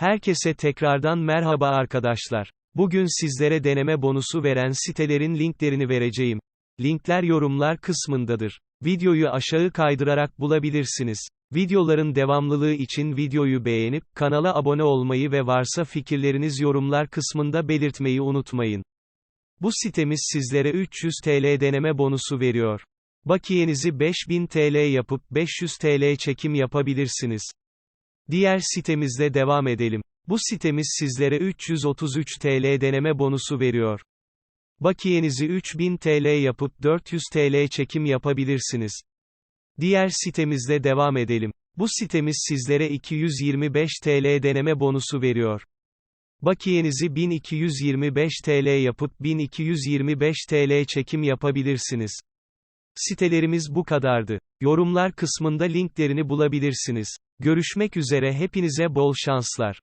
Herkese tekrardan merhaba arkadaşlar. Bugün sizlere deneme bonusu veren sitelerin linklerini vereceğim. Linkler yorumlar kısmındadır. Videoyu aşağı kaydırarak bulabilirsiniz. Videoların devamlılığı için videoyu beğenip, kanala abone olmayı ve varsa fikirleriniz yorumlar kısmında belirtmeyi unutmayın. Bu sitemiz sizlere 300 TL deneme bonusu veriyor. Bakiyenizi 5000 TL yapıp 500 TL çekim yapabilirsiniz. Diğer sitemizle devam edelim. Bu sitemiz sizlere 333 TL deneme bonusu veriyor. Bakiyenizi 3000 TL yapıp 400 TL çekim yapabilirsiniz. Diğer sitemizle devam edelim. Bu sitemiz sizlere 225 TL deneme bonusu veriyor. Bakiyenizi 1225 TL yapıp 1225 TL çekim yapabilirsiniz. Sitelerimiz bu kadardı. Yorumlar kısmında linklerini bulabilirsiniz. Görüşmek üzere hepinize bol şanslar.